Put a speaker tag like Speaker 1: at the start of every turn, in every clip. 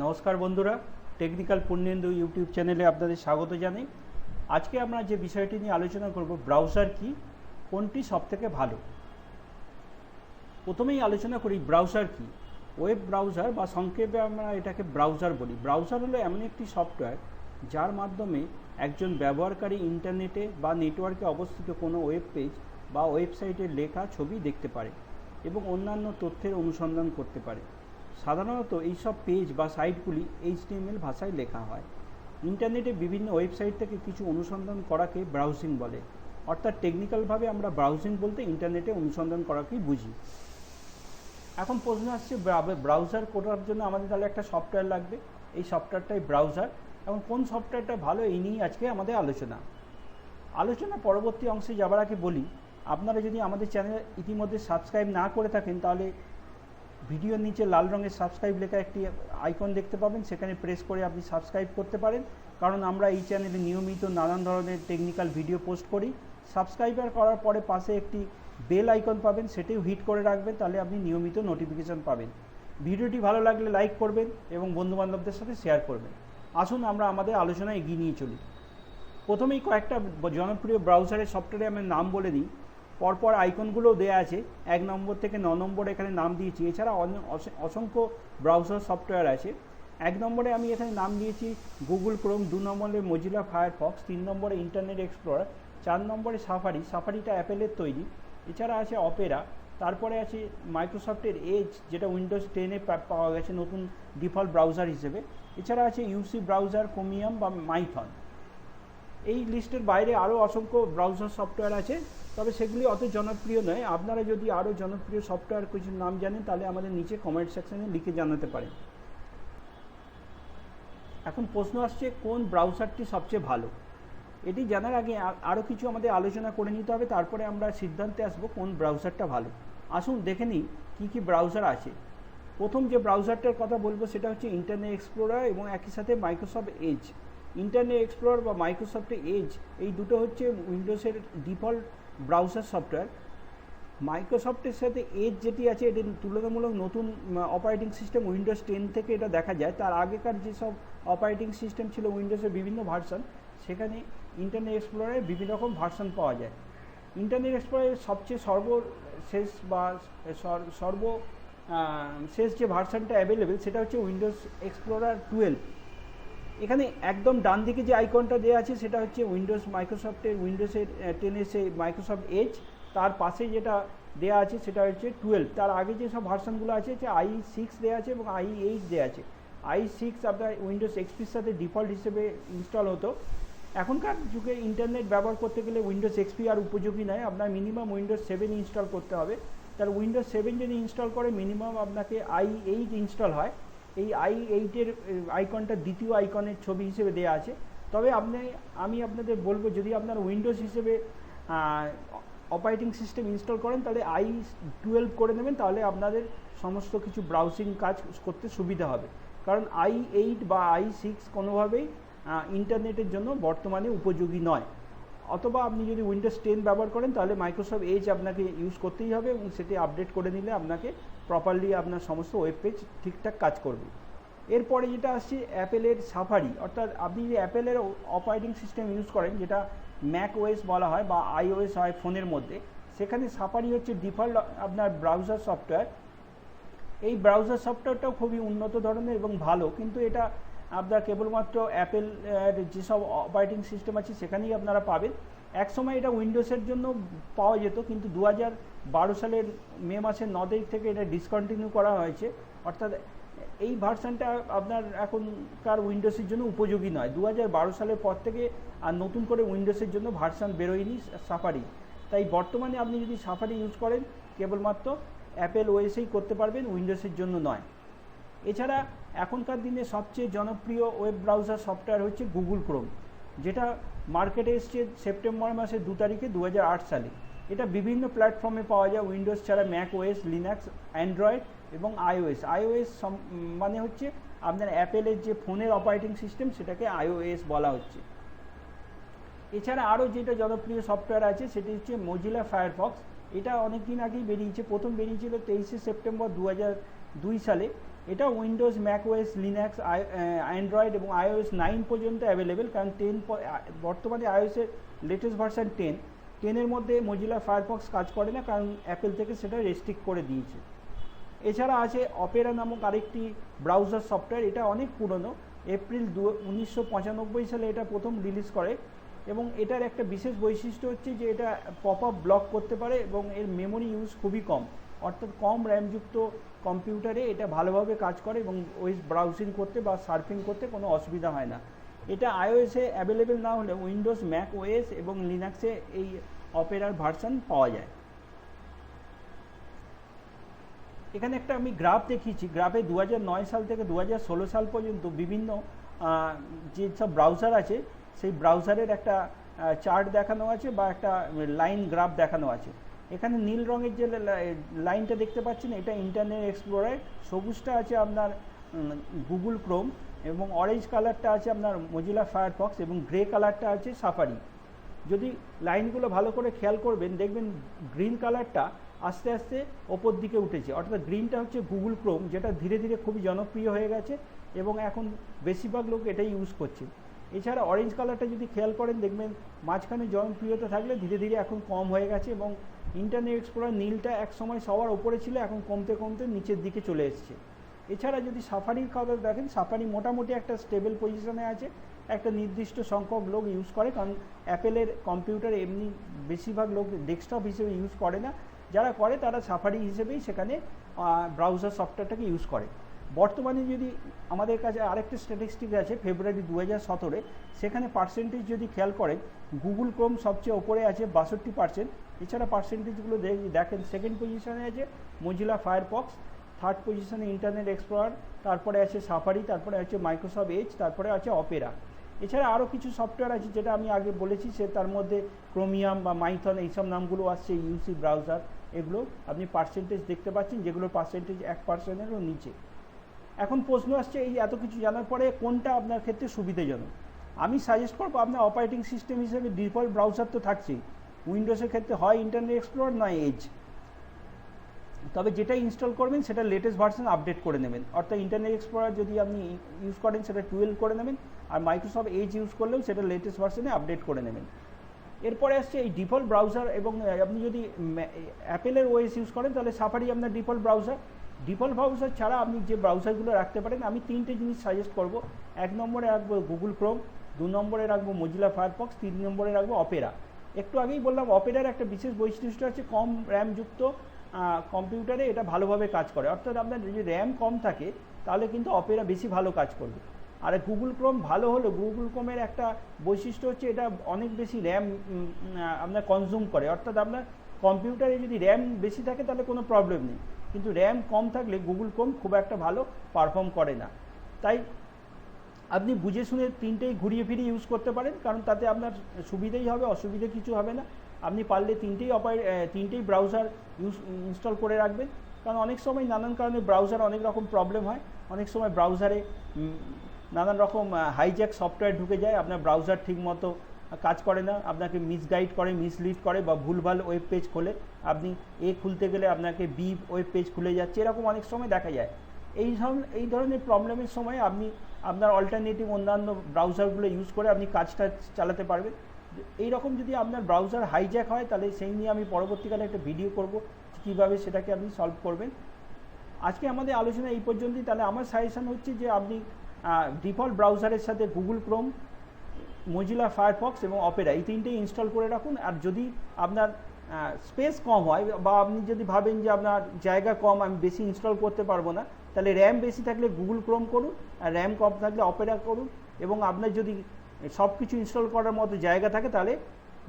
Speaker 1: নমস্কার বন্ধুরা technical Purnendu YouTube চ্যানেলে আপনাদের স্বাগত জানাই। আজকে আমরা যে বিষয়টি নিয়ে আলোচনা করব ব্রাউজার কি, কোনটি সবথেকে ভালো? প্রথমেই আলোচনা করি ব্রাউজার কি? ওয়েব ব্রাউজার বা সংক্ষেপে আমরা এটাকে ব্রাউজার বলি। ব্রাউজার হলো এমন একটি সফটওয়্যার যার মাধ্যমে একজন ব্যবহারকারী ইন্টারনেটে বা নেটওয়ার্কে অবস্থিত কোনো ওয়েব পেজ বা ওয়েবসাইটের লেখা ছবি দেখতে পারে এবং অন্যান্য তথ্যের অনুসন্ধান করতে পারে। সাধারণত এইসব পেজ বা সাইটগুলি এইচটিএমএল ভাষায় লেখা হয়। ইন্টারনেটে বিভিন্ন ওয়েবসাইট থেকে কিছু অনুসন্ধান করাকে ব্রাউজিং বলে। অর্থাৎ টেকনিক্যালভাবে আমরা ব্রাউজিং বলতে ইন্টারনেটে অনুসন্ধান করাকেই বুঝি। এখন প্রশ্ন আসছে ব্রাউজার করার জন্য আমাদের তাহলে একটা সফটওয়্যার লাগবে। এই সফটওয়্যারটাই ব্রাউজার। এবং কোন সফটওয়্যারটা ভালো, এই নিয়েই আজকে আমাদের আলোচনা। আলোচনা পরবর্তী অংশে যাবার আগে বলি, আপনারা যদি আমাদের চ্যানেল ইতিমধ্যে সাবস্ক্রাইব না করে থাকেন, তাহলে ভিডিওর নিচে লাল রঙের সাবস্ক্রাইব লেখা একটি আইকন দেখতে পাবেন। সেখানে প্রেস করে আপনি সাবস্ক্রাইব করতে পারেন। কারণ আমরা এই চ্যানেলে নিয়মিত নানান ধরনের টেকনিক্যাল ভিডিও পোস্ট করি। সাবস্ক্রাইবার করার পরে পাশে একটি বেল আইকন পাবেন, সেটিও হিট করে রাখবেন, তাহলে আপনি নিয়মিত নোটিফিকেশন পাবেন। ভিডিওটি ভালো লাগলে লাইক করবেন এবং বন্ধুবান্ধবদের সাথে শেয়ার করবেন। আসুন আমরা আমাদের আলোচনা এগিয়ে নিয়ে চলি। প্রথমেই কয়েকটা জনপ্রিয় ব্রাউজারের সফটওয়্যারে আমি নাম বলে দিই। পরপর আইকনগুলো দেওয়া আছে। এক নম্বর থেকে ন নম্বর এখানে নাম দিয়েছি। এছাড়া অসংখ্য ব্রাউজার সফটওয়্যার আছে। এক নম্বরে আমি এখানে নাম দিয়েছি গুগল ক্রোম দু নম্বরে মজিলা ফায়ারফক্স তিন নম্বরে ইন্টারনেট এক্সপ্লোরার চার নম্বরে সাফারি সাফারিটা অ্যাপেলের তৈরি। এছাড়া আছে অপেরা তারপরে আছে মাইক্রোসফটের এজ যেটা উইন্ডোজ টেনে পাওয়া গেছে নতুন ডিফল্ট ব্রাউজার হিসেবে। এছাড়া আছে ইউসি ব্রাউজার কোমিয়াম বা মাইথন এই লিস্টের বাইরে আরও অসংখ্য ব্রাউজার সফটওয়্যার আছে, তবে সেগুলি অত জনপ্রিয় নয়। আপনারা যদি আরও জনপ্রিয় সফটওয়্যার কিছু নাম জানেন, তাহলে আমাদের নিচে কমেন্ট সেকশনে লিখে জানাতে পারেন। এখন প্রশ্ন আসছে, কোন ব্রাউজারটি সবচেয়ে ভালো? এটি জানার আগে আরও কিছু আমাদের আলোচনা করে নিতে হবে, তারপরে আমরা সিদ্ধান্তে আসব কোন ব্রাউজারটা ভালো। আসুন দেখে নিই কী কী ব্রাউজার আছে। প্রথম যে ব্রাউজারটার কথা বলব, সেটা হচ্ছে ইন্টারনেট এক্সপ্লোরার এবং একই সাথে মাইক্রোসফট এজ ইন্টারনেট এক্সপ্লোরার বা মাইক্রোসফটের এজ এই দুটো হচ্ছে উইন্ডোজের ডিফল্ট ব্রাউজার সফটওয়্যার মাইক্রোসফটের সাথে এজ যেটি আছে, এটি তুলনামূলক নতুন অপারেটিং সিস্টেম উইন্ডোজ টেন থেকে এটা দেখা যায়। তার আগেকার যেসব অপারেটিং সিস্টেম ছিল উইন্ডোজের বিভিন্ন ভার্সন সেখানে ইন্টারনেট এক্সপ্লোরারে বিভিন্ন রকম ভার্সন পাওয়া যায়। ইন্টারনেট এক্সপ্লোরারের সবচেয়ে সর্বশেষ বা সর্ব শেষ যে ভার্সনটা অ্যাভেলেবেল সেটা হচ্ছে উইন্ডোজ এক্সপ্লোরার টুয়েলভ এখানে একদম ডান দিকে যে আইকনটা দেওয়া আছে, সেটা হচ্ছে উইন্ডোজ মাইক্রোসফটের উইন্ডোজের টেনের সে মাইক্রোসফট এজ তার পাশে যেটা দেওয়া আছে, সেটা হচ্ছে টুয়েলভ তার আগে যে সব ভার্সনগুলো আছে, হচ্ছে আই সিক্স দেওয়া আছে এবং আই এইট দেওয়া আছে। আই সিক্স আপনার উইন্ডোজ এক্সপির সাথে ডিফল্ট হিসেবে ইনস্টল হতো। এখনকার যুগে ইন্টারনেট ব্যবহার করতে গেলে উইন্ডোজ এক্সপি আর উপযোগী নয়। আপনার মিনিমাম উইন্ডোজ সেভেন ইনস্টল করতে হবে। তার উইন্ডোজ সেভেন যদি ইনস্টল করে মিনিমাম আপনাকে আই এইট ইনস্টল হয়। এই আই, এইটের আইকনটা দ্বিতীয় আইকনের ছবি হিসেবে দেওয়া আছে। তবে আপনি, আমি আপনাদের বলব, যদি আপনার উইন্ডোজ হিসেবে অপারেটিং সিস্টেম ইনস্টল করেন, তাহলে আই টুয়েলভ করে নেবেন, তাহলে আপনাদের সমস্ত কিছু ব্রাউজিং কাজ করতে সুবিধা হবে। কারণ আই এইট বা আই সিক্স কোনোভাবেই ইন্টারনেটের জন্য বর্তমানে উপযোগী নয়। অথবা আপনি যদি উইন্ডোজ টেন ব্যবহার করেন, তাহলে মাইক্রোসফট এজ আপনাকে ইউজ করতেই হবে এবং সেটি আপডেট করে নিলে আপনাকে প্রপারলি আপনার সমস্ত ওয়েব পেজ ঠিকঠাক কাজ করবে। এরপরে যেটা আসছে অ্যাপেলের সাফারি অর্থাৎ আপনি যে অ্যাপেলের অপারেটিং সিস্টেম ইউজ করেন, যেটা ম্যাক ওয়েস বলা হয় বা আই আইওএস হয় ফোনের মধ্যে, সেখানে সাফারি হচ্ছে ডিফল্ট আপনার ব্রাউজার সফটওয়্যার এই ব্রাউজার সফটওয়্যারটাও খুবই উন্নত ধরনের এবং ভালো, কিন্তু এটা আপনার কেবলমাত্র অ্যাপেল যেসব অপারেটিং সিস্টেম আছে, সেখানেই আপনারা পাবেন। এক সময় এটা উইন্ডোজের জন্য পাওয়া যেত, কিন্তু দু বারো সালের মে মাসের ন তারিখ থেকে এটা ডিসকন্টিনিউ করা হয়েছে। অর্থাৎ এই ভার্সানটা আপনার এখনকার উইন্ডোজের জন্য উপযোগী নয়। দু বারো সালের পর থেকে আর নতুন করে উইন্ডোজের জন্য ভার্সান বেরোয়নি সাফারি তাই বর্তমানে আপনি যদি সাফারি ইউজ করেন, কেবলমাত্র অ্যাপেল ওয়েসেই করতে পারবেন উইন্ডোজের জন্য নয়। এছাড়া এখনকার দিনে সবচেয়ে জনপ্রিয় ওয়েব ব্রাউজার সফটওয়্যার হচ্ছে গুগল ক্রোম যেটা মার্কেটে এসছে সেপ্টেম্বর মাসের দু তারিখে দু হাজার আট সালে। এটা বিভিন্ন প্ল্যাটফর্মে পাওয়া যায় উইন্ডোজ ছাড়া ম্যাক ওএস লিনাক্স অ্যান্ড্রয়েড এবং আইওএস আইওএস মানে হচ্ছে আপনার অ্যাপেলের যে ফোনের অপারেটিং সিস্টেম সেটাকে আইওএস বলা হচ্ছে। এছাড়া আরও যেটা জনপ্রিয় সফটওয়্যার আছে, সেটি হচ্ছে মজিলা ফায়ারফক্স এটা অনেক দিন আগেই বেরিয়েছে, প্রথম বেরিয়েছিল তেইশে সেপ্টেম্বর দু দুই সালে। এটা Windows Mac OS Linux Android এবং আইওএস নাইন পর্যন্ত অ্যাভেলেবেল কারণ টেন বর্তমানে আইওএসের লেটেস্ট ভার্সান টেন টেনের মধ্যে মজিলা ফায়ারফক্স কাজ করে না কারণ অ্যাপেল থেকে সেটা রেস্ট্রিক্ট করে দিয়েছে। এছাড়া আছে অপেরা নামক আরেকটি ব্রাউজার সফটওয়্যার এটা অনেক পুরনো। এপ্রিল দু, উনিশশো সালে এটা প্রথম রিলিজ করে এবং এটার একটা বিশেষ বৈশিষ্ট্য হচ্ছে যে এটা পপ আপ ব্লক করতে পারে এবং এর মেমোরি ইউজ খুবই কম। অর্থাৎ কম র্যামযুক্ত কম্পিউটারে এটা ভালোভাবে কাজ করে এবং ওই ব্রাউজিং করতে বা সার্ফিং করতে কোনো অসুবিধা হয় না। এটা আইওএসে অ্যাভেলেবেল না হলে উইন্ডোজ ম্যাক ওএস এবং লিনাক্সে এই অপেরার ভার্সন পাওয়া যায়। এখানে একটা আমি গ্রাফ দেখিয়েছি। গ্রাফে দু হাজার নয় সাল থেকে দু হাজার ষোলো সাল পর্যন্ত বিভিন্ন যে সব ব্রাউজার আছে, সেই ব্রাউজারের একটা চার্ট দেখানো আছে বা একটা লাইন গ্রাফ দেখানো আছে। এখানে নীল রঙের যে লাইনটা দেখতে পাচ্ছেন, এটা ইন্টারনেট এক্সপ্লোরার সবুজটা আছে আপনার গুগল ক্রোম এবং অরেঞ্জ কালারটা আছে আপনার মজিলা ফায়ারফক্স এবং গ্রে কালারটা আছে সাফারি যদি লাইনগুলো ভালো করে খেয়াল করবেন, দেখবেন গ্রিন কালারটা আস্তে আস্তে ওপর দিকে উঠেছে। অর্থাৎ গ্রিনটা হচ্ছে গুগল ক্রোম যেটা ধীরে ধীরে খুবই জনপ্রিয় হয়ে গেছে এবং এখন বেশিরভাগ লোক এটাই ইউজ করছে। এছাড়া অরেঞ্জ কালারটা যদি খেয়াল করেন, দেখবেন মাঝখানে জনপ্রিয়তা থাকলে ধীরে ধীরে এখন কম হয়ে গেছে এবং ইন্টারনেট এক্সপ্লোরার নীলটা এক সময় সবার ওপরে ছিল, এখন কমতে কমতে নিচের দিকে চলে এসছে। এছাড়া যদি সাফারির কথা দেখেন সাফারি মোটামুটি একটা স্টেবল পজিশনে আছে। একটা নির্দিষ্ট সংখ্যক লোক ইউজ করে, কারণ অ্যাপেলের কম্পিউটার এমনি বেশিরভাগ লোক ডেস্কটপ হিসেবে ইউজ করে না। যারা করে, তারা সাফারি হিসেবেই সেখানে ব্রাউজার সফটওয়্যারটাকে ইউজ করে। বর্তমানে যদি আমাদের কাছে আরেকটা স্ট্যাটিস্টিক আছে ফেব্রুয়ারি দু হাজার সতেরো সেখানে পার্সেন্টেজ যদি খেয়াল করেন গুগল ক্রোম সবচেয়ে ওপরে আছে বাষট্টি পার্সেন্ট এছাড়া পার্সেন্টেজগুলো দেখেন সেকেন্ড পজিশনে আছে মজিলা ফায়ারপক্স থার্ড পজিশনে ইন্টারনেট এক্সপ্লোরার তারপরে আছে সাফারি তারপরে আছে মাইক্রোসফট এজ তারপরে আছে অপেরা এছাড়া আরও কিছু সফটওয়্যার আছে যেটা আমি আগে বলেছি, সে তার মধ্যে ক্রোমিয়াম বা মাইথন এইসব নামগুলো আসছে ইউসি ব্রাউজার এগুলো আপনি পার্সেন্টেজ দেখতে পাচ্ছেন যেগুলোর পার্সেন্টেজ এক পার্সেন্টেরও নিচে। এখন প্রশ্ন আসছে, এই এত কিছু জানার পরে কোনটা আপনার ক্ষেত্রে সুবিধাজনক? আমি সাজেস্ট করব, আপনার অপারেটিং সিস্টেম হিসেবে ডিফল্ট ব্রাউজার তো থাকছেই। উইন্ডোজের ক্ষেত্রে হয় ইন্টারনেট এক্সপ্লোর নয় এজ তবে যেটা ইনস্টল করবেন, সেটা লেটেস্ট ভার্সন আপডেট করে নেবেন। অর্থাৎ ইন্টারনেট এক্সপ্লোরার যদি আপনি ইউজ করেন, সেটা টুয়েলভ করে নেবেন। আর মাইক্রোসফট এজ ইউজ করলেও সেটা লেটেস্ট ভার্সনে আপডেট করে নেবেন। এরপরে আসছে এই ডিফল্ট ব্রাউজার এবং আপনি যদি অ্যাপেলের ওএস ইউজ করেন, তাহলে সাফারি আপনার ডিফল্ট ব্রাউজার ডিফল্ট ব্রাউজার ছাড়া আপনি যে ব্রাউজারগুলো রাখতে পারেন, আমি তিনটে জিনিস সাজেস্ট করব। এক নম্বরে রাখব গুগল ক্রোম দু নম্বরে রাখব মজিলা ফায়ারফক্স তিন নম্বরে রাখব অপেরা একটু আগেই বললাম অপেরার একটা বিশেষ বৈশিষ্ট্য আছে কম র্যামযুক্ত কম্পিউটারে এটা ভালোভাবে কাজ করে। অর্থাৎ আপনার যদি র্যাম কম থাকে, তাহলে কিন্তু অপেরা বেশি ভালো কাজ করবে। আর গুগল ক্রোম ভালো হলো গুগল ক্রোমের একটা বৈশিষ্ট্য হচ্ছে এটা অনেক বেশি র্যাম আপনার কনজিউম করে। অর্থাৎ আপনার কম্পিউটারে যদি র্যাম বেশি থাকে, তাহলে কোনো প্রবলেম নেই। কিন্তু র্যাম কম থাকলে গুগল ক্রোম খুব একটা ভালো পারফর্ম করে না। তাই আপনি বুঝে শুনে তিনটেই ঘুরিয়ে ফিরিয়ে ইউজ করতে পারেন, কারণ তাতে আপনার সুবিধেই হবে, অসুবিধে কিছু হবে না। আপনি পারলে তিনটেই অপারে তিনটেই ব্রাউজার ইউজ ইনস্টল করে রাখবেন। কারণ অনেক সময় নানান কারণে ব্রাউজার অনেক রকম প্রবলেম হয়। অনেক সময় ব্রাউজারে নানান রকম হাইজ্যাক সফটওয়্যার ঢুকে যায়। আপনার ব্রাউজার ঠিকমতো কাজ করে না, আপনাকে মিসগাইড করে মিসলিড করে বা ভুলভাল ওয়েব পেজ খোলে। আপনি এ খুলতে গেলে আপনাকে বি ওয়েব পেজ খুলে যাচ্ছে। এরকম অনেক সময় দেখা যায়। এই ধরনের এই ধরনের প্রবলেমের সময় আপনি আপনার অল্টারনেটিভ অন্যান্য ব্রাউজারগুলো ইউজ করে আপনি কাজটা চালাতে পারবেন। এই রকম যদি আপনার ব্রাউজার হাইজ্যাক হয়, তাহলে সেই নিয়ে আমি পরবর্তীকালে একটা ভিডিও করব, কীভাবে সেটাকে আপনি সলভ করবেন। আজকে আমাদের আলোচনা এই পর্যন্তই। তাহলে আমার সাজেশান হচ্ছে যে আপনি ডিফল্ট ব্রাউজারের সাথে গুগল ক্রোম মজিলা ফায়ারফক্স এবং অপেরা এই তিনটেই ইনস্টল করে রাখুন। আর যদি আপনার স্পেস কম হয়, বা আপনি যদি ভাবেন যে আপনার জায়গা কম, আমি বেশি ইনস্টল করতে পারব না, তাহলে র্যাম বেশি থাকলে গুগল ক্রোম করুন, আর র্যাম কম থাকলে অপেরা করুন, এবং আপনার যদি সব কিছু ইনস্টল করার মতো জায়গা থাকে, তাহলে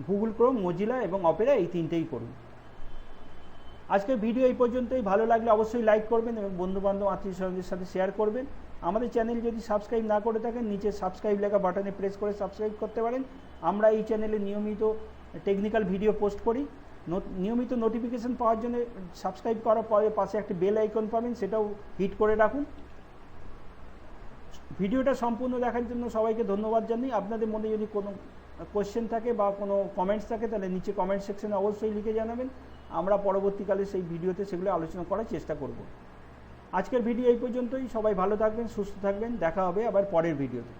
Speaker 1: গুগল ক্রোম মজিলা এবং অপেরা এই তিনটেই করুন। আজকের ভিডিও এই পর্যন্তই। ভালো লাগলে অবশ্যই লাইক করবেন এবং বন্ধুবান্ধব, আত্মীয় স্বজনদের সাথে শেয়ার করবেন। আমাদের চ্যানেল যদি সাবস্ক্রাইব না করে থাকেন, নিচে সাবস্ক্রাইব লেখা বাটনে প্রেস করে সাবস্ক্রাইব করতে পারেন। আমরা এই চ্যানেলে নিয়মিত টেকনিক্যাল ভিডিও পোস্ট করি। নিয়মিত নোটিফিকেশন পাওয়ার জন্য সাবস্ক্রাইব করার পরে পাশে একটি বেল আইকন পাবেন, সেটাও হিট করে রাখুন। ভিডিওটা সম্পূর্ণ দেখার জন্য সবাইকে ধন্যবাদ জানাই। আপনাদের মনে যদি কোনো কোয়েশ্চেন থাকে বা কোনো কমেন্টস থাকে, তাহলে নিচে কমেন্ট সেকশনে অবশ্যই লিখে জানাবেন। আমরা পরবর্তীকালে সেই ভিডিওতে সেগুলো আলোচনা করার চেষ্টা করব। আজকের ভিডিও এই পর্যন্তই। সবাই ভালো থাকবেন, সুস্থ থাকবেন। দেখা হবে আবার পরের ভিডিওতে